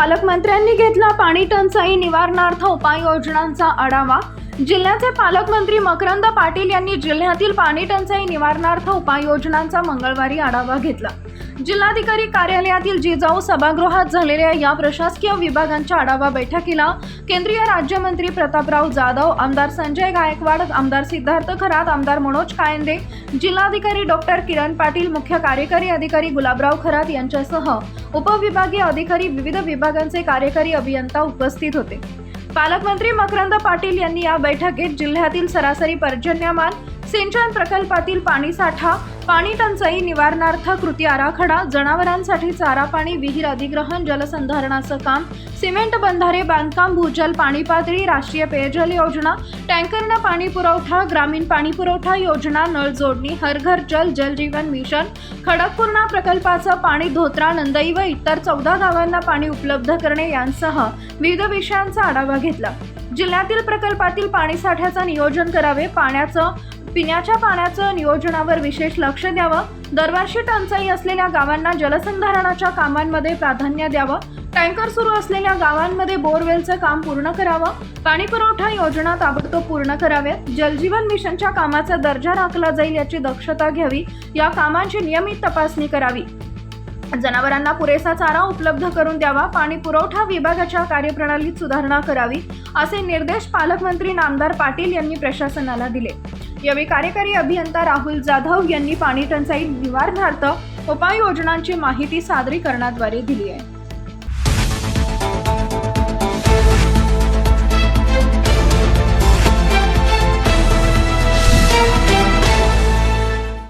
पालकमंत्र्यांनी घेतला पाणी टंचाई निवारणार्थ उपाययोजनांचा आढावा. जिल्ह्याचे पालकमंत्री मकरंद पाटील यांनी जिल्ह्यातील पाणी टंचाई निवारणार्थ उपाययोजनांचा मंगळवारी आढावा घेतला. जिल्हाधिकारी कार्यालयातील जिजाऊ सभागृहात झालेल्या या प्रशासकीय विभागांच्या आढावा बैठकीला केंद्रीय राज्यमंत्री प्रतापराव जाधव आमदार संजय गायकवाड आमदार सिद्धार्थ खरात आमदार मनोज कायंदे जिल्हाधिकारी डॉक्टर किरण पाटील मुख्य कार्यकारी अधिकारी गुलाबराव खरात यांच्यासह उपविभागीय अधिकारी विविध विभागांचे कार्यकारी अभियंता उपस्थित होते. पालकमंत्री मकरंद पाटील यांनी या बैठकीत जिल्ह्यातील सरासरी पर्जन्यमान सिंचन प्रकल्पातील पाणीसाठा पाणी टंचाई निवारणार्थ कृती आराखडा जनावरांसाठी चारा पाणी विहीर अधिग्रहण जलसंधारणाचं काम सिमेंट बंधारे बांधकाम भूजल पाणी पातळी राष्ट्रीय पेयजल योजना टँकरनं पाणी पुरवठा ग्रामीण पाणी पुरवठा योजना नळ जोडणी हर घर जल जल जीवन मिशन खडकपूर्णा प्रकल्पाचं पाणी धोत्रा नंदई व इतर चौदा गावांना पाणी उपलब्ध करणे यांसह विविध विषयांचा आढावा घेतला. जिल्ह्यातील प्रकल्पातील पाणीसाठ्याचं नियोजन करावे पाण्याचं पिण्याच्या पाण्याचं नियोजनावर विशेष लक्ष द्यावं दरवर्षी टंचाई असलेल्या गावांना जलसंधारणाच्या कामांमध्ये प्राधान्य द्यावं टँकर सुरू असलेल्या गावांमध्ये बोरवेलचं काम पूर्ण करावं पाणी पुरवठा योजना ताबडतोब पूर्ण कराव्यात जलजीवन मिशनच्या कामाचा दर्जा राखला जाईल याची दक्षता घ्यावी या कामांची नियमित तपासणी करावी. जनावरांना पुरेसा चारा उपलब्ध करून द्यावा पाणी पुरवठा विभागाच्या कार्यप्रणालीत सुधारणा करावी असे निर्देश पालकमंत्री नामदार पाटील यांनी प्रशासनाला दिले. यावेळी कार्यकारी अभियंता राहुल जाधव यांनी पाणी टंचाई निवारणार्थ उपाययोजनांची माहिती सादरीकरणाद्वारे दिली आहे.